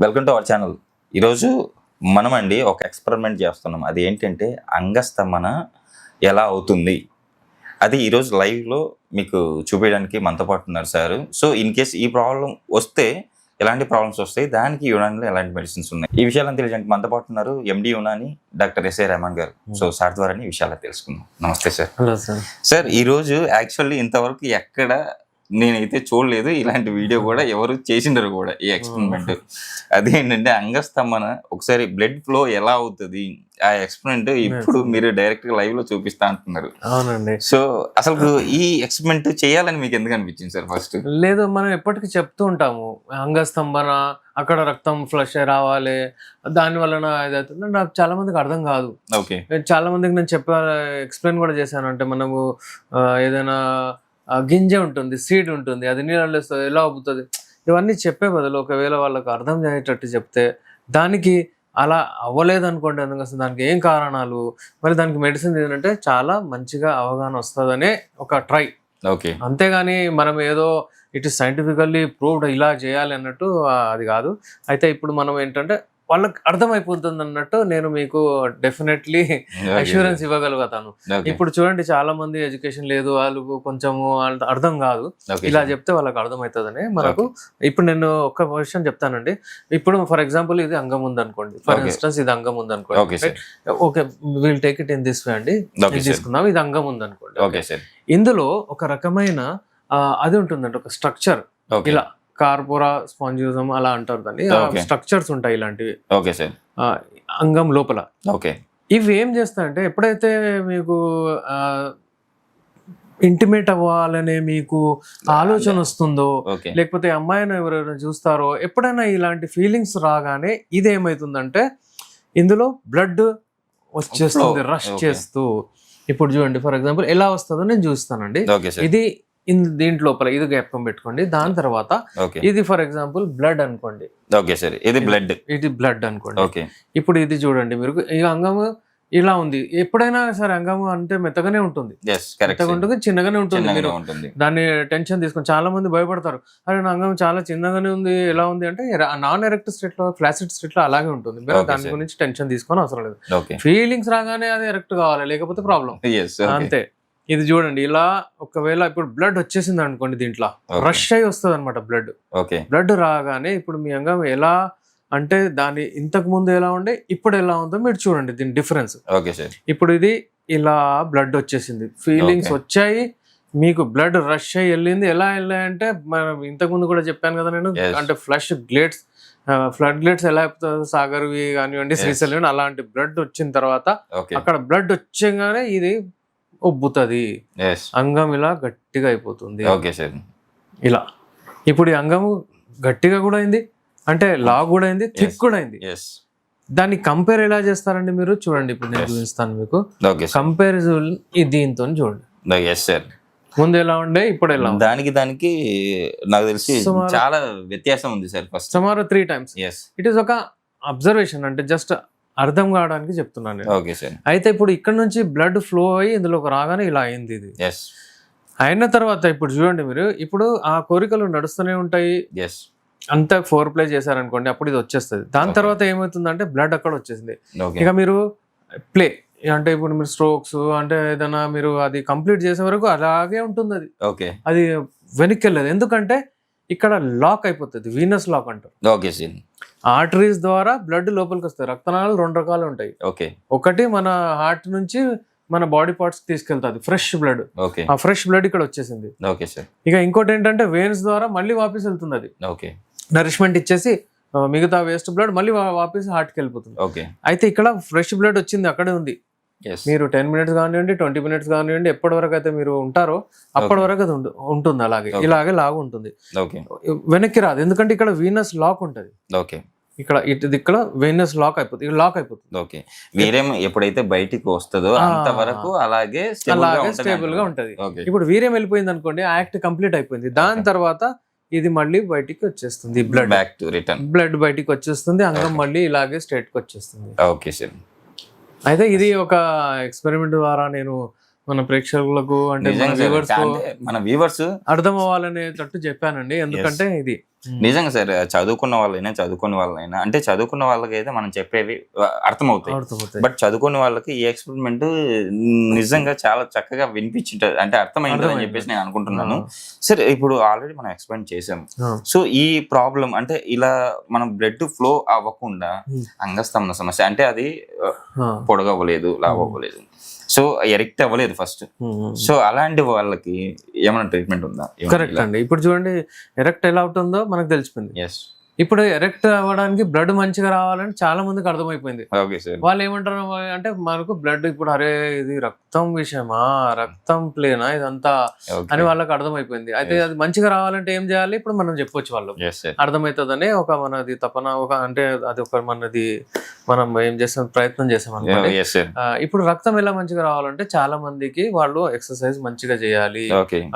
Welcome to our channel ఈరోజు మనం అండి ఒక ఎక్స్పెరిమెంట్ చేస్తున్నాం. అది ఏంటంటే అంగస్తంభన ఎలా అవుతుంది? అది ఈరోజు లైవ్లో మీకు చూపించడానికి మనతో పాటు ఉన్నారు సార్. సో ఇన్ కేస్ ఈ ప్రాబ్లం వస్తే ఎలాంటి ప్రాబ్లమ్స్ వస్తాయి? దానికి యునానిలో ఎలాంటి మెడిసిన్స్ ఉన్నాయి? ఈ విషయాలను తెలియజేయడానికి మనతో పాటు ఉన్నారు MD Unani doctor S A Rehman garu. So sir ద్వారా ఈ విషయాలు తెలుసుకుందాం. నమస్తే సార్. హలో సార్ సార్ ఈరోజు యాక్చువల్లీ ఇంతవరకు ఎక్కడ నేనైతే చూడలేదు. ఇలాంటి వీడియో కూడా ఎవరు చేసిండరు కూడా ఈ ఎక్స్పెరిమెంట్ అదేంటంటే అంగస్తంభన ఒకసారి బ్లడ్ ఫ్లో ఎలా అవుతుంది? ఆ ఎక్స్పెరిమెంట్ ఇప్పుడు మీరు డైరెక్ట్గా లైవ్లో చూపిస్తా అంటున్నారు. అవునండి. సో అసలు ఈ ఎక్స్పెరిమెంట్ చేయాలని మీకు ఎందుకు అనిపించింది సార్ ఫస్ట్ లేదు మనం ఎప్పటికీ చెప్తూ ఉంటాము. అంగస్తంభన అక్కడ రక్తం ఫ్లష్ రావాలి. దాని వలన అవుతుంది నాకు చాలా మందికి అర్థం కాదు. ఓకే చాలా మందికి నేను చెప్పా ఎక్స్ప్లెయిన్ కూడా చేశాను. అంటే మనము ఏదైనా గింజ ఉంటుంది సీడ్ ఉంటుంది అది నీళ్ళు వేస్తుంది ఎలా అవుతుంది ఇవన్నీ చెప్పే బదులు ఒకవేళ వాళ్ళకి అర్థం అయ్యేటట్టు చెప్తే దానికి అలా అవ్వలేదు అనుకోండి అందుకు అసలు దానికి ఏం కారణాలు? మరి దానికి మెడిసిన్ ఏంటంటే చాలా మంచిగా అవగాహన వస్తుందనే ఒక ట్రై. ఓకే. అంతేగాని మనం ఏదో ఇట్ ఇస్ సైంటిఫికల్లీ ప్రూవ్డ్ ఇలా చేయాలి అన్నట్టు అది కాదు. అయితే ఇప్పుడు మనం ఏంటంటే వాళ్ళకి అర్థమైపోతుంది అన్నట్టు నేను మీకు డెఫినెట్లీ అష్యూరెన్స్ ఇవ్వగలుగుతాను. ఇప్పుడు చూడండి చాలా మంది ఎడ్యుకేషన్ లేదు వాళ్ళకు కొంచెము వాళ్ళ- అర్థం కాదు. ఇలా చెప్తే వాళ్ళకి అర్థమవుతుందని మనకు ఇప్పుడు నేను ఒక విషయం చెప్తానండి. ఇప్పుడు ఫర్ ఎగ్జాంపుల్ ఇది అంగం ఉంది అనుకోండి ఫర్. ఇన్స్టెన్స్ ఇది అంగం ఉంది ఓకే అనుకోండి sir okay will take it in this way అండి. తీసుకుందాం. ఇది అంగం ఉంది అనుకోండి ఓకే సార్ ఇందులో ఒక రకమైన అది ఉంటుందండి. ఒక స్ట్రక్చర్ ఇలా కార్పోరా స్పాంజిజం అలా అంటారు దాన్ని. స్ట్రక్చర్స్ ఉంటాయి ఇలాంటివి. Okay sir. అంగం లోపల. ఓకే. ఇవి ఏం చేస్తాయంటే ఎప్పుడైతే మీకు ఇంటిమేట్ అవ్వాలనే మీకు ఆలోచన వస్తుందో లేకపోతే అమ్మాయిని ఎవరైనా చూస్తారో ఎప్పుడైనా ఇలాంటి ఫీలింగ్స్ రాగానే ఇది ఏమవుతుందంటే ఇందులో బ్లడ్ వచ్చేస్తుంది. రష్. చేస్తూ. ఇప్పుడు చూడండి ఫర్ ఎగ్జాంపుల్ ఎలా వస్తుందో నేను చూస్తానండి. ఇది దీంట్ లోపల ఇది జ్ఞాపకం పెట్టుకోండి. దాని తర్వాత ఇది ఫర్ ఎగ్జాంపుల్ బ్లడ్ అనుకోండి. ఓకే సార్ ఇది బ్లడ్ ఇది బ్లడ్ అనుకోండి. ఓకే. ఇప్పుడు ఇది చూడండి మీరు ఈ అంగము ఇలా ఉంది. ఎప్పుడైనా సరే అంగము అంటే మెత్తగానే ఉంటుంది. మెత్తగా ఉంటుంది చిన్నగానే ఉంటుంది మీరు. దాన్ని టెన్షన్ తీసుకొని చాలా మంది భయపడతారు. అరే నా అంగం చాలా చిన్నగానే ఉంది ఎలా ఉంది అంటే నాన్ ఎరెక్ట్ స్టేట్లో ఫ్లాసిడ్ స్టేట్లో అలాగే ఉంటుంది. మీరు దాని. గురించి టెన్షన్ తీసుకొని అవసరం లేదు. ఫీలింగ్స్ రాగానే అది ఎరెక్ట్ కావాలి లేకపోతే ప్రాబ్లం అంతే. ఇది చూడండి ఇలా ఒకవేళ ఇప్పుడు బ్లడ్ వచ్చేసింది అనుకోండి దీంట్లో. రష్ అయి వస్తుంది అనమాట బ్లడ్ ఓకే బ్లడ్ రాగానే ఇప్పుడు మీ అంగం ఎలా అంటే దాని ఇంతకు ముందు ఎలా ఉండే ఇప్పుడు ఎలా ఉందో మీరు చూడండి దీని డిఫరెన్స్ ఓకే సార్ ఇప్పుడు ఇది ఇలా బ్లడ్ వచ్చేసింది. ఫీలింగ్స్. వచ్చాయి మీకు బ్లడ్ రష్ అయ్యి వెళ్ళింది. ఎలా వెళ్ళాయంటే మనం ఇంతకు ముందు కూడా చెప్పాను కదా నేను. అంటే ఫ్లష్ గ్లేట్స్ ఫ్లడ్ గ్లేట్స్ ఎలా అయిపోతుంది సాగర్వి కానివ్వండి. శ్రీశైలం అలాంటి బ్లడ్ వచ్చిన తర్వాత అక్కడ బ్లడ్ వచ్చగానే ఇది ఉబ్బుతుంది. అంగం ఇలా గట్టిగా అయిపోతుంది. ఓకే సార్ ఇలా. ఇప్పుడు ఈ అంగము గట్టిగా కూడా అయింది అంటే లా కూడా అయింది థిక్. కూడా అయింది. దాన్ని కంపేర్ ఎలా చేస్తారండి మీరు? చూడండి ఇప్పుడు నేను. చూపిస్తాను మీకు. కంపారిజన్ ఈ దీంతో చూడండి. ఎస్ సార్ ముందు ఎలా ఉండే ఇప్పుడు ఎలా ఉంది దానికి దానికి నాకు తెలిసి చాలా వ్యత్యాసం ఉంది సార్ ఫస్ట్ సుమారు త్రీ టైమ్స్ ఇట్ ఈస్ ఒక అబ్జర్వేషన్ అంటే జస్ట్ అర్థం కావడానికి చెప్తున్నాను నేను. Okay sir. అయితే ఇప్పుడు ఇక్కడ నుంచి బ్లడ్ ఫ్లో అయ్యి ఇందులోకి రాగానే ఇలా అయింది ఇది. అయిన తర్వాత ఇప్పుడు చూడండి మీరు ఇప్పుడు ఆ కోరికలు నడుస్తూనే ఉంటాయి. ఎస్ అంతా ఫోర్ ప్లే చేశారనుకోండి అప్పుడు ఇది వచ్చేస్తుంది. దాని. తర్వాత ఏమవుతుందంటే బ్లడ్ అక్కడ వచ్చేసింది. ఇక మీరు ప్లే అంటే ఇప్పుడు మీరు స్ట్రోక్స్ అంటే ఏదైనా మీరు అది కంప్లీట్ చేసే వరకు అలాగే ఉంటుంది అది. ఓకే అది వెనక్కి వెళ్ళదు. ఎందుకంటే ఇక్కడ లాక్ అయిపోతుంది వీనస్ లాక్ అంటారు. ఓకే ఆర్టరీస్ ద్వారా బ్లడ్ లోపలికి వస్తాయి. రక్తనాళాలు రెండు రకాలు ఉంటాయి. ఓకే. ఒకటి మన హార్ట్ నుంచి మన బాడీ పార్ట్స్ తీసుకెళ్తుంది. Fresh blood. ఓకే. ఆ ఫ్రెష్ బ్లడ్ ఇక్కడ వచ్చేసింది. Okay sir. ఇక ఇంకోటి ఏంటంటే వెయిన్స్ ద్వారా మళ్ళీ వాపస్ వెళ్తుంది అది ఓకే. నరిష్మెంట్ ఇచ్చేసి మిగతా వేస్ట్ బ్లడ్ మళ్ళీ వాపస్ హార్ట్కి వెళ్ళిపోతుంది. ఓకే. అయితే ఇక్కడ ఫ్రెష్ బ్లడ్ వచ్చింది అక్కడే ఉంది. మీరు టెన్ మినిట్స్ కానివ్వండి ట్వంటీ మినిట్స్ కానివ్వండి ఎప్పటి వరకు అయితే మీరు ఉంటారో అప్పటి. వరకు అది ఉంటుంది అలాగే. ఇలాగే లాగా ఉంటుంది ఓకే. వెనక్కి రాదు. ఎందుకంటే ఇక్కడ వీనస్ లాక్ ఉంటుంది. ఓకే. ఇక్కడ ఇటు ఇక్కడ వీనస్ లాక్ అయిపోతుంది ఇక్కడ లాక్ అయిపోతుంది ఓకే వీరేం ఎప్పుడైతే బయటికి వస్తుందో. అంతవరకు అలాగే అలాగే స్టేబుల్గా. ఉంటది ఇప్పుడు వీర్యం వెళ్ళిపోయింది అనుకోండి ఆ యాక్ట్ కంప్లీట్ అయిపోయింది దాని. తర్వాత ఇది మళ్ళీ బయటికి వచ్చేస్తుంది blood back to return blood బయటికి వచ్చేస్తుంది అంగం. మళ్ళీ ఇలాగే స్ట్రైట్కి వచ్చేస్తుంది ఓకే సార్ అయితే ఇది ఒక ఎక్స్పెరిమెంట్ ద్వారా నేను మన ప్రేక్షకులకు అంటే మన వ్యూవర్స్ అర్థం అవ్వాలనేటట్టు చెప్పానండి. ఎందుకంటే ఇది నిజంగా సార్ చదువుకున్న వాళ్ళైనా చదువుకున్న వాళ్ళైనా అంటే చదువుకున్న వాళ్ళకి అయితే మనం చెప్పేవి అర్థమవుతాయి. బట్ చదువుకున్న వాళ్ళకి ఈ ఎక్స్పెరిమెంట్ నిజంగా చాలా చక్కగా వినిపించింటది అంటే అర్థమైంది అని. చెప్పేసి నేను అనుకుంటున్నాను. సరే ఇప్పుడు ఆల్రెడీ మనం ఎక్స్ప్లెయిన్ చేసాము. సో ఈ ప్రాబ్లం అంటే ఇలా మనం బ్లడ్ ఫ్లో అవ్వకుండా Hmm. అంగస్తంభన సమస్య అంటే అది. పొడగవ్వలేదు లావ్ అవ్వలేదు సో ఎరిక్ట్ అవ్వలేదు ఫస్ట్. సో అలాంటి వాళ్ళకి ఏమైనా ట్రీట్మెంట్ ఉందా? కరెక్ట్ అండి. ఇప్పుడు చూడండి ఎరెక్ట్ ఎలా ఉంటుందో మనకు తెలిసిపోయింది. ఎస్ ఇప్పుడు ఎరెక్ట్ అవ్వడానికి బ్లడ్ మంచిగా రావాలని చాలా మందికి అర్థమైపోయింది. వాళ్ళు ఏమంటారు అంటే మనకు బ్లడ్ ఇప్పుడు అరే ఇది రక్తం విషయమా? రక్తం ప్లేనా? ఇదంతా అని వాళ్ళకి అర్థమైపోయింది. అయితే అది మంచిగా రావాలంటే ఏం చేయాలి? ఇప్పుడు మనం చెప్పొచ్చు వాళ్ళు. అర్థమవుతుందని ఒక మనది తపన ఒక అంటే అది ఒక మనది మనం ఏం చేస్తాం? ప్రయత్నం చేసాం అనుకోండి. ఇప్పుడు రక్తం ఎలా మంచిగా రావాలంటే చాలా మందికి వాళ్ళు ఎక్సర్సైజ్ మంచిగా చేయాలి.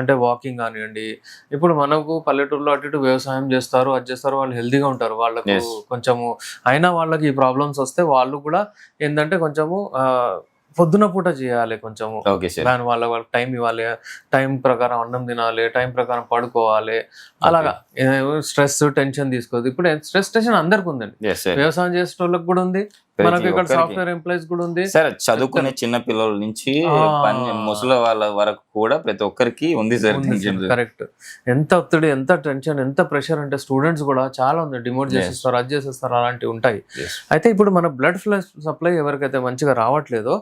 అంటే వాకింగ్ కానివ్వండి. ఇప్పుడు మనకు పల్లెటూరులో అటు ఇటు వ్యవసాయం చేస్తారు అది చేస్తారు వాళ్ళు హెల్తీగా ఉంటారు. వాళ్ళకు. కొంచెము అయినా వాళ్ళకి ఈ ప్రాబ్లమ్స్ వస్తే వాళ్ళు కూడా ఏంటంటే కొంచెము పొద్దున పూట చేయాలి కొంచెము. దాని వాళ్ళ వాళ్ళకి టైం ఇవ్వాలి. టైం ప్రకారం అన్నం తినాలి టైం ప్రకారం పడుకోవాలి. అలాగా. స్ట్రెస్ టెన్షన్ తీసుకోవద్దు ఇప్పుడు స్ట్రెస్ టెన్షన్ అందరికి ఉందండి వ్యవసాయం చేసే వాళ్ళకి కూడా ఉంది. మనకి ఇక్కడ సాఫ్ట్వేర్ ఎంప్లాయీస్ కూడా ఉంది సార్ చదువుకునే చిన్న పిల్లల నుంచి ముసలి వాళ్ళ వరకు కూడా ప్రతి ఒక్కరికి ఉంది సార్. కరెక్ట్ ఎంత ఒత్తిడి ఎంత టెన్షన్ ఎంత ప్రెషర్ అంటే స్టూడెంట్స్ కూడా చాలా ఉంది డిమోట్. చేసేస్తారు అది చేసేస్తారు అలాంటివి ఉంటాయి. అయితే ఇప్పుడు మన బ్లడ్ ఫ్లో సప్లై ఎవరికైతే మంచిగా రావట్లేదో.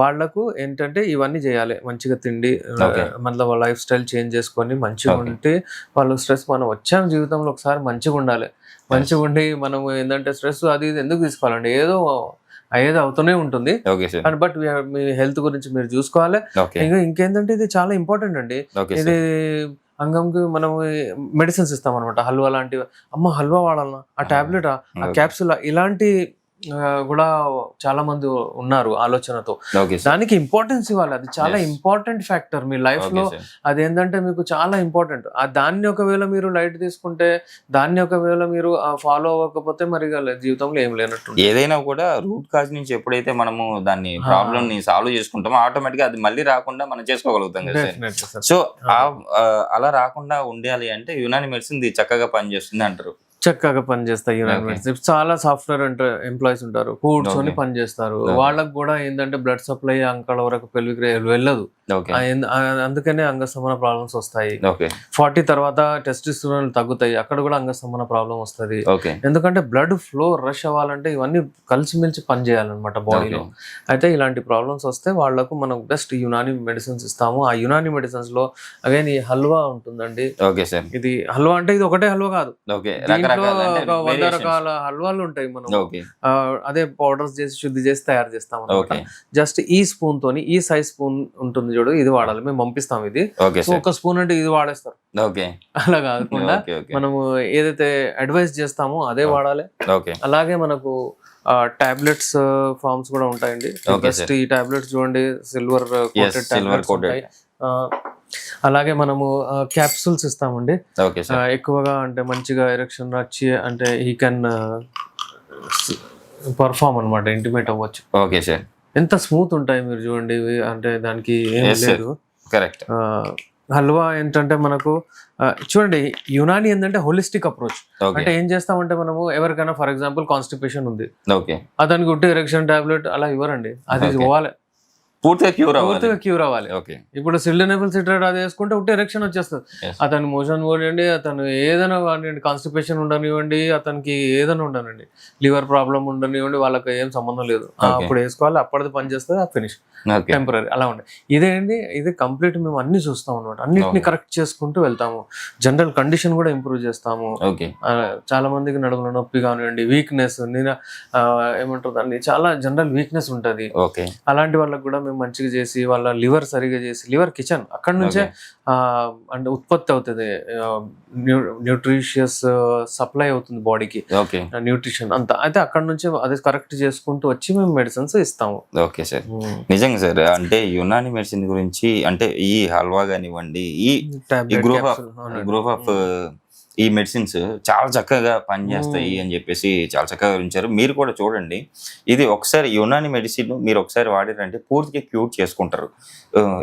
వాళ్ళకు ఏంటంటే ఇవన్నీ చేయాలి మంచిగా తిండి Okay. మన లైఫ్ స్టైల్ చేంజ్ చేసుకొని మంచిగా. ఉంటే వాళ్ళు స్ట్రెస్ మనం వచ్చాం జీవితంలో ఒకసారి మంచిగా ఉండాలి మంచిగా ఉండి మనం ఏంటంటే స్ట్రెస్ అది ఇది ఎందుకు తీసుకోవాలండి? ఏదో ఏదో అవుతూనే ఉంటుంది. కానీ బట్ మీ హెల్త్ గురించి మీరు చూసుకోవాలి. ఇంకా ఇంకేంటంటే ఇది చాలా ఇంపార్టెంట్ అండి. ఇది అంగంకి మనం మెడిసిన్స్ ఇస్తాం అనమాట హల్వా లాంటివి. అమ్మ హల్వా వాడాలన్నా ఆ టాబ్లెట్ ఆ? Okay. క్యాప్సుల్ ఇలాంటి ఆ, కూడా చాలా మంది ఉన్నారు ఆలోచనతో. దానికి ఇంపార్టెన్స్ ఇవ్వాలి. అది చాలా. ఇంపార్టెంట్ ఫ్యాక్టర్ మీ లైఫ్లో. సార్ అదేంటంటే మీకు చాలా ఇంపార్టెంట్ ఆ దాన్ని ఒకవేళ మీరు లైట్ తీసుకుంటే దాన్ని ఒకవేళ మీరు ఫాలో అవ్వకపోతే మరి జీవితంలో ఏం లేనట్టు ఏదైనా కూడా రూట్ కాజ్ నుంచి ఎప్పుడైతే మనము దాన్ని. ప్రాబ్లమ్ని సాల్వ్ చేసుకుంటామో ఆటోమేటిక్ అది మళ్ళీ రాకుండా మనం చేసుకోగలుగుతాం కదా సో అలా రాకుండా ఉండాలి అంటే యునాని మెడిసిన్ చక్కగా పనిచేస్తుంది అంటారు. చక్కగా పనిచేస్తాయి యునైటెడ్ చాలా సాఫ్ట్వేర్ ఎంప్లాయీస్ ఉంటారు. కూర్చొని Okay. పని చేస్తారు Okay. వాళ్ళకి కూడా ఏంటంటే బ్లడ్ సప్లై అంకల వరకు పెళ్ళికి వెళ్ళదు. అందుకనే అంగస్తంభన ప్రాబ్లమ్స్ వస్తాయి. ఓకే. ఫార్టీ తర్వాత టెస్టిస్టోన్ తగ్గుతాయి. అక్కడ కూడా అంగస్తంభన ప్రాబ్లం వస్తుంది. ఎందుకంటే బ్లడ్ ఫ్లో రష్ అవ్వాలంటే ఇవన్నీ కలిసిమెలిసి పని చేయాలన్నమాట బాడీలో అయితే ఇలాంటి ప్రాబ్లమ్స్ వస్తే వాళ్ళకు మనం బెస్ట్ యునాని మెడిసిన్స్ ఇస్తాము. ఆ యునాని మెడిసిన్స్లో అగైన్ ఈ హల్వా ఉంటుందండి. Okay sir. ఇది హల్వా అంటే ఇది ఒకటే హల్వా కాదు. ఒక వంద. రకాల హల్వాలు ఉంటాయి మనం అదే పౌడర్స్ చేసి శుద్ధి చేసి తయారు చేస్తాం జస్ట్ ఈ స్పూన్ తోని ఈ సైజ్ స్పూన్ ఉంటుంది చూడు ఇది వాడాలి మేము పంపిస్తాం ఇది. ఒక స్పూన్ అంటే ఇది వాడేస్తారు. ఓకే. అలా కాకుండా మనము ఏదైతే అడ్వైస్ చేస్తామో అదే వాడాలి. అలాగే మనకు టాబ్లెట్స్ ఫార్మ్స్ కూడా ఉంటాయండి. బెస్ట్ ఈ టాబ్లెట్స్ చూడండి సిల్వర్ coated. అలాగే మనము క్యాప్సూల్స్ ఇస్తామండి. ఎక్కువగా అంటే మంచిగా ఎరక్షన్ వచ్చి అంటే ఈ కెన్ పర్ఫామ్ అన్నమాట ఇంటిమేట్ అవ్వచ్చు. Okay sir. ఎంత స్మూత్ ఉంటాయి మీరు చూడండి ఇవి అంటే దానికి ఏం. లేదు. కరెక్ట్ హల్వా ఏంటంటే మనకు చూడండి యునాని ఏంటంటే హోలిస్టిక్ అప్రోచ్ అంటే ఏం చేస్తామంటే మనము ఎవరికైనా ఫర్ ఎగ్జాంపుల్ కాన్స్టిపేషన్ ఉంది. ఓకే. అతనికి ఉట్టి ఎరెక్షన్ టాబ్లెట్ అలా ఇవ్వరండి. అది Okay. పూర్తిగా క్యూర్ అవ్వాలి. పూర్తిగా క్యూర్ అవ్వాలి. ఓకే ఇప్పుడు సిల్డెనబుల్ సిట్రేట్ అది వేసుకుంటే ఉట్టి ఎరెక్షన్ వచ్చేస్తుంది. అతని మోషన్ పోనివ్వండి అతను ఏదైనా కానివ్వండి కాన్స్టిపేషన్ ఉండనివ్వండి అతనికి ఏదైనా ఉండనండి లివర్ ప్రాబ్లం ఉండనివ్వండి వాళ్ళకి ఏం సంబంధం లేదు. అప్పుడు వేసుకోవాలి అప్పటిది పని చేస్తుంది ఆ ఫినిష్ టెంపరీ అలా ఉండే. ఇదేంటి? ఇది కంప్లీట్ మేము అన్ని చూస్తాం అనమాట అన్నిటిని. కరెక్ట్ చేసుకుంటూ వెళ్తాము. జనరల్ కండిషన్ కూడా ఇంప్రూవ్ చేస్తాము. చాలా మందికి నడుముల నొప్పి కానివ్వండి వీక్నెస్ నేను ఏమంటారు దాన్ని? చాలా జనరల్ వీక్నెస్ ఉంటుంది. అలాంటి వాళ్ళకి కూడా మేము మంచిగా చేసి వాళ్ళ లివర్ సరిగా చేసి లివర్ కిచెన్ అక్కడ నుంచే అంటే ఉత్పత్తి అవుతుంది. న్యూట్రిషియస్ సప్లై అవుతుంది బాడీకి. ఓకే. న్యూట్రిషన్ అంతా. అయితే అక్కడ నుంచి అది కరెక్ట్ చేసుకుంటూ వచ్చి మేము మెడిసిన్స్ ఇస్తాము. Okay sir. నిజంగా సార్ అంటే యునాని మెడిసిన్ గురించి అంటే ఈ హల్వా కానివ్వండి ఈ గ్రూప్ ఆఫ్. గ్రూప్ ఆఫ్ ఈ మెడిసిన్స్ చాలా చక్కగా పనిచేస్తాయి అని చెప్పేసి చాలా చక్కగా వివరించారు. మీరు కూడా చూడండి. ఇది ఒకసారి యునాని మెడిసిన్ మీరు ఒకసారి వాడారంటే పూర్తిగా క్యూర్ చేసుకుంటారు.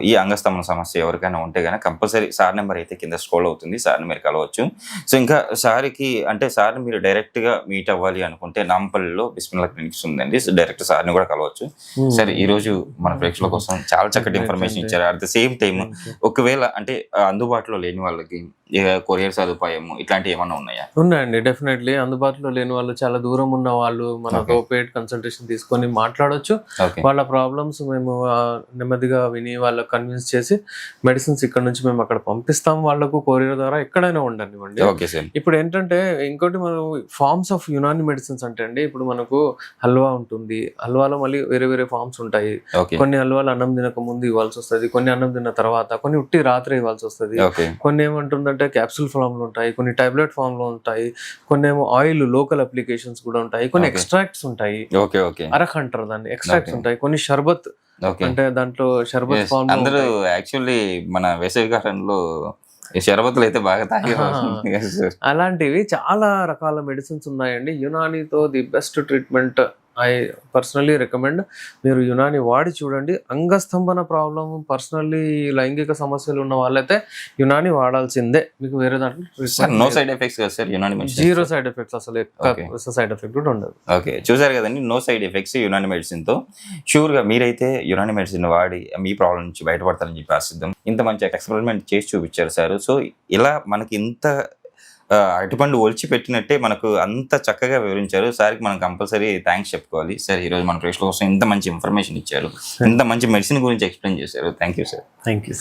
ఈ అంగస్తంభన సమస్య ఎవరికైనా ఉంటే కనుక కంపల్సరీ సార్ నెంబర్ అయితే కింద స్క్రోల్ అవుతుంది. సార్ని మీరు కలవచ్చు. సో ఇంకా సార్కి అంటే సార్ని మీరు డైరెక్ట్గా మీట్ అవ్వాలి అనుకుంటే నాంపల్లిలో బిస్మిల్లా క్లినిక్స్ ఉందండి. సో డైరెక్ట్ సార్ని కూడా కలవచ్చు. సరే ఈ రోజు మన ప్రేక్షకుల కోసం చాలా చక్కటి ఇన్ఫర్మేషన్ ఇచ్చారు. అట్ ద సేమ్ టైం ఒకవేళ అంటే అందుబాటులో లేని వాళ్ళకి కొరియర్ సదుపాయము ఇట్లాంటివి ఏమన్నా ఉన్నాయా? ఉన్నాయండి డెఫినెట్లీ అందుబాటులో లేని వాళ్ళు చాలా దూరం ఉన్న వాళ్ళు మనతో పేడ్ కన్సల్టేషన్ తీసుకొని మాట్లాడొచ్చు. వాళ్ళ ప్రాబ్లమ్స్ మేము నెమ్మదిగా విని వాళ్ళకి కన్విన్స్ చేసి మెడిసిన్స్ ఇక్కడ నుంచి మేము అక్కడ పంపిస్తాం వాళ్ళకు కొరియర్ ద్వారా ఎక్కడైనా ఉండనివ్వండి ఇప్పుడు ఏంటంటే ఇంకోటి మనం ఫార్మ్స్ ఆఫ్ యునాని మెడిసిన్స్ అంటే అండి ఇప్పుడు మనకు హల్వా ఉంటుంది. హల్వాలో మళ్ళీ వేరే వేరే ఫార్మ్స్ ఉంటాయి. కొన్ని హల్వాలు అన్నం తినక ముందు ఇవ్వాల్సి వస్తుంది కొన్ని అన్నం తిన్న తర్వాత కొన్ని ఉట్టి రాత్రి ఇవ్వాల్సి వస్తుంది. కొన్ని ఏమంటుందంటే క్యాప్సూల్ ఫామ్లో ఉంటాయి కొన్ని టాబ్లెట్ ఫామ్లో ఉంటాయి కొన్ని ఏమో ఆయిల్ లోకల్ అప్లికేషన్స్ కూడా ఉంటాయి కొన్ని. ఎక్స్ట్రాక్ట్స్ ఉంటాయి ఓకే ఓకే అరక్ అంటారు దాన్ని ఎక్స్ట్రాక్ట్స్. ఉంటాయి కొన్ని షర్బత్ అంటే దాంట్లో షర్బత్. ఫామ్ అందరూ యాక్చువల్లీ మన వేసవి కాలంలో ఈ షరబతులు అయితే బాగా తాగే. అలాంటివి చాలా రకాల మెడిసిన్స్ ఉన్నాయండి యునానీతో the best treatment I personally recommend మీరు యునాని వాడి చూడండి. అంగస్తంభన ప్రాబ్లం పర్సనల్లీ లైంగిక సమస్యలు ఉన్న వాళ్ళైతే యునాని వాడాల్సిందే. మీకు వేరే సార్ నో దాంట్లో సైడ్ ఎఫెక్ట్స్ కదా sir Unani medicine zero side effects అసలు. సైడ్ ఎఫెక్ట్ కూడా ఉండదు. ఓకే చూసారు కదండి నో సైడ్ ఎఫెక్ట్స్ యునాని మెడిసిన్తో. షూర్గా మీరైతే యునాని మెడిసిన్ వాడి మీ ప్రాబ్లం నుంచి బయటపడతారని చెప్పి ఆశిద్దాం. ఇంత మంచి ఎక్స్పెరిమెంట్ చేసి చూపించారు సార్ సో ఇలా మనకి ఇంత అరటిపండు ఒలిచి పెట్టినట్టే మనకు అంత చక్కగా వివరించారు. సార్కి మనం కంపల్సరీ థ్యాంక్స్ చెప్పుకోవాలి. సార్ ఈరోజు మన ప్రేక్షకుల కోసం ఇంత మంచి ఇన్ఫర్మేషన్ ఇచ్చారు. ఇంత మంచి మెడిసిన్ గురించి ఎక్స్ప్లెయిన్ చేశారు. Thank you sir. Thank you